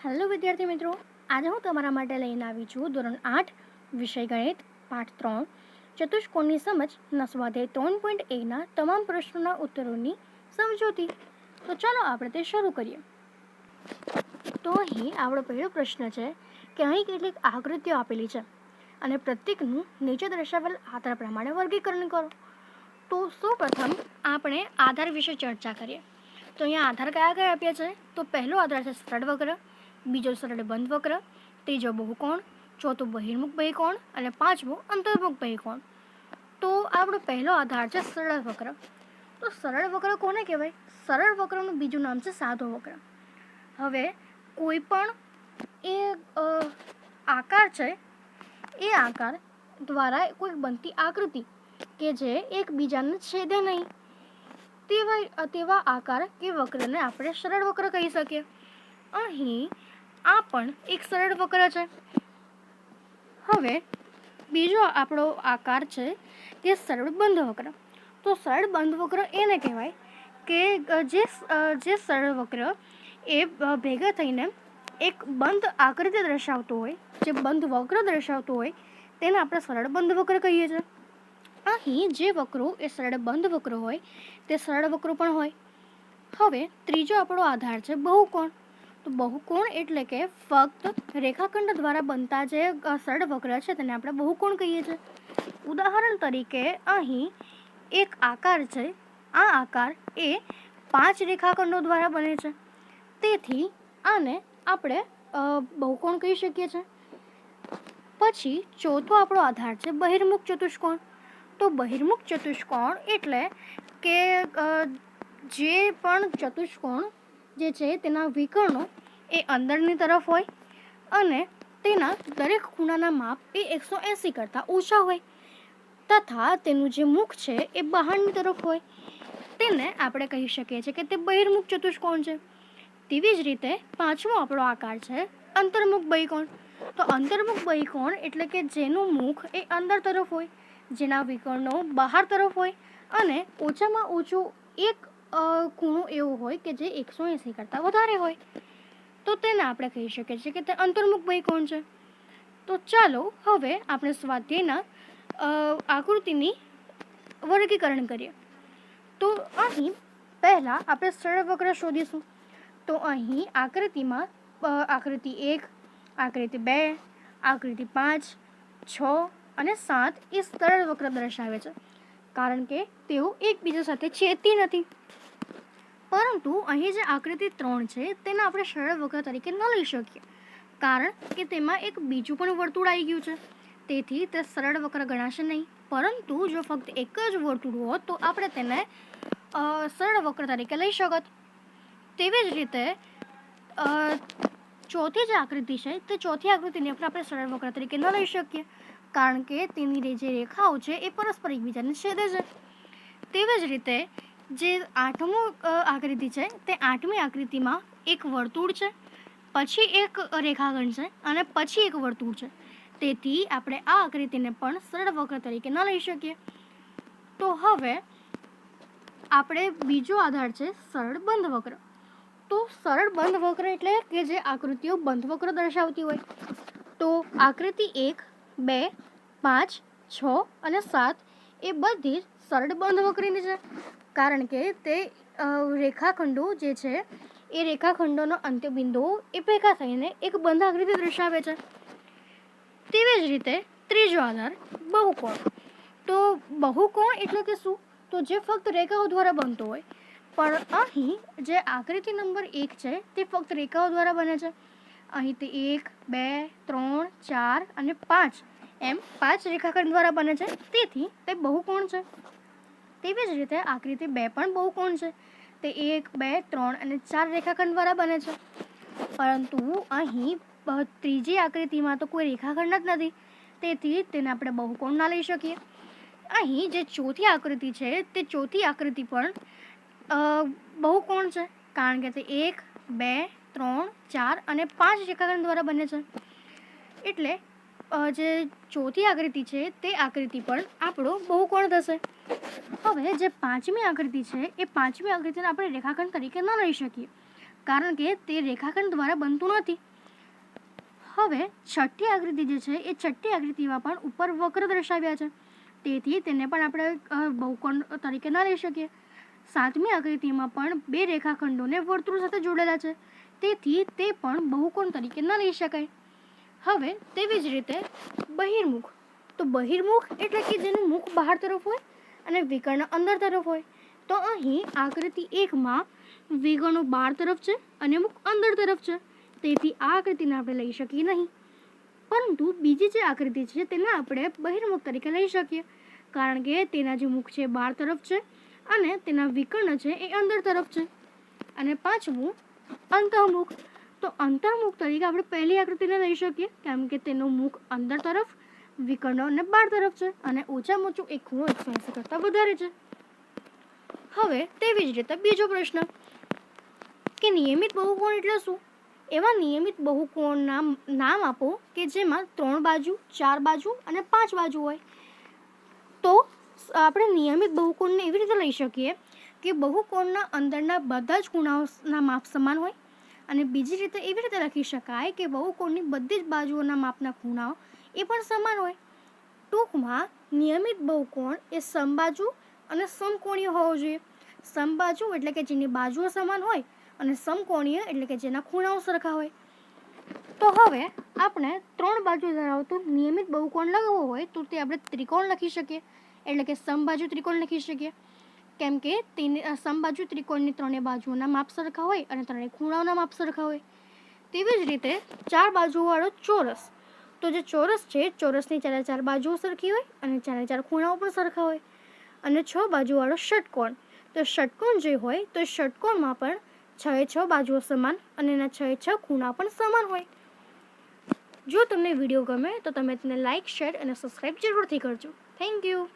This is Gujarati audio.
હેલો વિદ્યાર્થી મિત્રો, આજે હું તમારા માટે લઈને આવી છું ધોરણ આઠ, વિષય ગણિત, પાઠ ત્રણ. ચતુષ્કોણની સમજ નસવાધે ત્રણ પોઈન્ટ એકના તમામ પ્રશ્નોના ઉત્તરોની સમજૂતી. તો ચાલો આપણે તે શરૂ કરીએ. તો અહીં આપણો પહેલો પ્રશ્ન છે કે અહીં કેટલીક આકૃતિઓ આપેલી છે અને પ્રત્યેકનું નીચે દર્શાવેલ આધાર પ્રમાણે વર્ગીકરણ કરો. તો સૌપ્રથમ આપણે આધાર વિશે ચર્ચા કરીએ. તો અહીંયા આધાર કયા કયા આપ્યા છે? તો પહેલો આધાર છે સ્થળ વક્ર બીજો સરળ બંધ વક્ર, ત્રીજો બહુકોણ, ચોથો બહિર્મુખ બહિકોણ અને પાંચમો અંતર્મુખ બહિકોણ તો આપણો પહેલો આધાર છે સરળ વક્ર. તો સરળ વક્ર કોને કહેવાય? સરળ વક્રનું બીજું નામ છે સાદો વક્ર. હવે કોઈ પણ એ આકાર છે, એ આકાર દ્વારા કોઈ બનતી આકૃતિ કે જે એકબીજાને છેદે નહીં, તેવા તેવા આકાર કે વક્રને આપણે સરળ વક્ર કહી શકીએ. અહીં આ પણ એક સરળ વક્ર છે. હવે બીજો આપણો આકાર છે તે સરળ બંધ વક્ર. તો સરળ બંધ વક્ર એને કહેવાય કે જે જે સરળ વક્ર એ ભેગા થઈને એક બંધ આકૃતિ દર્શાવતું હોય, જે બંધ વક્ર દર્શાવતું હોય, તેને આપણે સરળ બંધ વક્ર કહીએ છીએ. અહીં જે વક્રો એ સરળ બંધ વક્રો હોય, તે સરળ વક્રો પણ હોય. હવે ત્રીજો આપણો આધાર છે બહુકોણ. તો બહુકોણ એટલે કે ફક્ત રેખાખંડ દ્વારા બનતા જે સરળ વક્ર છે તેને આપણે બહુકોણ કહીએ છીએ. ઉદાહરણ તરીકે અહીં એક આકાર છે. આ આકાર એ પાંચ રેખાખંડો દ્વારા બને છે. તેથી આને આપણે બહુકોણ કહી શકીએ છીએ. પછી ચોથો આપણો આધાર છે બહિર્મુખ ચતુષ્કોણ. તો બહિર્મુખ ચતુષ્કોણ એટલે કે જે પણ ચતુષ્કોણ જે છે તેના વિકર્ણો એ અંદરની તરફ હોય અને તેના દરેક ખૂણાના માપ એ એકસો એંસી કરતાં ઓછા હોય તથા તેનું જે મુખ છે એ બહારની તરફ હોય. તેને આપણે કહી શકીએ છીએ કે તે બહિર્મુખ ચતુષ્કોણ છે. તેવી જ રીતે પાંચમો આપણો આકાર છે અંતર્મુખ બહિકોણ. તો અંતર્મુખ બહિકોણ એટલે કે જેનું મુખ એ અંદર તરફ હોય, જેના વિકર્ણો બહાર તરફ હોય અને ઓછામાં ઓછું એક ખૂણો એવો હોય કે જે એકસો એંસી કરતાં વધારે હોય. તો તેને આપણે કહી શકીએ છીએ કે તે અંતર્મુખ બહિકોણ છે? તો ચાલો હવે આપણે સ્વાધ્યાયના આકૃતિની વર્ગીકરણ કરીએ. તો અહીં પહેલાં આપણે સરળ વક્ર શોધીશું. તો અહીં આકૃતિમાં આકૃતિ એક, આકૃતિ બે, આકૃતિ પાંચ, છ અને સાત એ સરળ વક્ર દર્શાવે છે. કારણ કે તેઓ એકબીજા સાથે છેદતી નથી. પરંતુ અહીં જે આકૃતિ ત્રણ છે, તેને આપણે સરળ વક્ર તરીકે ન લઈ શકીએ, કારણ કે તેમાં એક બીજું પણ વર્તુળ આવી ગયું છે. તેથી તે સરળ વક્ર ગણાશે નહીં. પરંતુ જો ફક્ત એક જ વર્તુળ હોત, તો આપણે તેને સરળ વક્ર તરીકે લઈ શકત. તેવી જ રીતે ચોથી જે આકૃતિ છે, તે ચોથી આકૃતિને પણ આપણે સરળ વક્ર તરીકે ન લઈ શકીએ. કારણ કે તેની જે રેખાઓ છે એ પરસ્પર એકબીજાને છેદે છે. તેવી જ રીતે જે આઠમું આકૃતિ છે તે આઠમી આકૃતિમાં એક વર્તુળ છે, પછી એક રેખાખંડ છે અને પછી એક વર્તુળ છે. તેથી આપણે આ આકૃતિને પણ સરળ વક્ર તરીકે ન લઈ શકીએ. તો હવે આપણે બીજો આધાર છે સરળ બંધ વક્ર. તો સરળ બંધ વક્ર એટલે કે જે આકૃતિઓ બંધ વક્ર દર્શાવતી હોય. તો આકૃતિ એક બે, પાંચ, છ અને સાત એ બધી જ સરળ બંધ વકરીની છે. કારણ કે તે રેખાખંડો જે છે, એ રેખાખંડોનો અંત્યબિંદુ એ ભેગા થઈને એક બંધ આકૃતિ દર્શાવે છે. તેવી જ રીતે ત્રીજો આધાર બહુકોણ. તો બહુકોણ એટલે કે શું? તો જે ફક્ત રેખાઓ દ્વારા બનતો હોય. પણ અહીં જે આકૃતિ નંબર એક છે તે ફક્ત રેખાઓ દ્વારા બને છે. અહીં તે એક, બે, ત્રણ, ચાર અને પાંચ. એમ પાંચ રેખાખંડ દ્વારા બને છે. તેથી તે બહુકોણ છે. તેવી જ રીતે આકૃતિ બે પણ બહુકોણ છે. તે એક, બે, ત્રણ અને ચાર રેખાખંડ દ્વારા બને છે. પરંતુ અહીં ત્રીજી આકૃતિમાં તો કોઈ રેખાખંડ જ નથી. તેથી તેને આપણે બહુકોણ ના લઈ શકીએ. અહીં જે ચોથી આકૃતિ છે, તે ચોથી આકૃતિ પણ બહુકોણ છે. કારણ કે તે એક, બે ત્રણ, ચાર અને પાંચ રેખાખંડ દ્વારા બને છે. એટલે જે ચોથી આકૃતિ છે, તે આકૃતિ પણ આપણો બહુકોણ થશે. હવે, જે પાંચમી આકૃતિ છે, એ પાંચમી આકૃતિને આપણે રેખાખંડ તરીકે ન લઈ શકીએ, કારણ કે તે રેખાખંડ દ્વારા બનતું નથી. હવે, છઠ્ઠી આકૃતિ જે છે, એ છઠ્ઠી આકૃતિમાં પણ ઉપર વક્ર દર્શાવ્યા છે. તેથી, તેને પણ આપણે બહુકોણ તરીકે ન લઈ શકીએ. સાતમી આકૃતિમાં પણ બે રેખાખંડોને વર્તુળ સાથે જોડેલા છે. તેથી તે પણ બહુકોણ તરીકે ન લઈ શકાય. હવે તેવી જ રીતે બહિર્મુખ. તો બહિર્મુખ એટલે કે જેનું મુખ બહાર તરફ હોય અને વિકર્ણ અંદર તરફ હોય. તો અહીં આકૃતિ એકમાં વિકર્ણો બહાર તરફ છે અને મુખ અંદર તરફ છે. તેથી આ આકૃતિને આપણે લઈ શકીએ નહીં. પરંતુ બીજી જે આકૃતિ છે તેને આપણે બહિર્મુખ તરીકે લઈ શકીએ. કારણ કે તેના જે મુખ છે બહાર તરફ છે અને તેના વિકર્ણ છે એ અંદર તરફ છે. અને પાંચમું અંતઃમુખ. તો અંતઃમુખ તરીકે આપણે પહેલી આકૃતિને લઈ શકીએ, કેમ કે તેનું મુખ અંદર તરફ, વિકર્ણ અને બહાર તરફ છે અને ઓછામાં ઓછું એક ખૂણો એકસો એંસી કરતાં વધારે છે. હવે તેવી જ રીતે બીજો પ્રશ્ન, કે નિયમિત બહુકોણ એટલે શું? એવા નિયમિત બહુકોણના નામ આપો કે જેમાં ત્રણ બાજુ, ચાર બાજુ અને પાંચ બાજુ હોય. તો આપણે નિયમિત બહુકોણને એવી રીતે લઈ શકીએ કે બહુકોણના અંદરના બધા જ ખૂણાઓના માપ સમાન હોય? અને બીજી રીતે એવી રીતે લખી શકાય કે બહુકોણની બધી જ બાજુઓના માપના ખૂણાઓ એ પણ સમાન હોય. ટૂંકમાં, નિયમિત બહુકોણ એ સમબાજુ અને સમકોણીય હોવો જોઈએ. સમબાજુ એટલે કે જેની બાજુઓ સમાન હોય અને સમકોણીય એટલે કે જેના ખૂણાઓ સરખા હોય. તો હવે આપણે ત્રણ બાજુ ધરાવતું નિયમિત બહુકોણ લખવો હોય તો તે આપણે ત્રિકોણ લખી શકીએ. એટલે કે સમબાજુ ત્રિકોણ લખી શકીએ. કેમ કે તેને સમબાજુ ત્રિકોણની ત્રણેય બાજુઓના માપ સરખા હોય અને ત્રણેય ખૂણાઓના માપ સરખા હોય. તેવી જ રીતે ચાર બાજુવાળો ચોરસ. તો જે ચોરસ છે, ચોરસની ચારે ચાર બાજુઓ સરખી હોય અને ચારે ચાર ખૂણાઓ પણ સરખા હોય. અને છ બાજુવાળો ષટકોણ. તો ષટકોણ જે હોય, તો ષટકોણમાં પણ છ એ છ બાજુઓ સમાન અને એના છ એ છ ખૂણા પણ સમાન હોય. જો તમને વીડિયો ગમે, તો તમે તેને લાઇક શેર અને સબસ્ક્રાઈબ જરૂરથી કરજો. Thank you.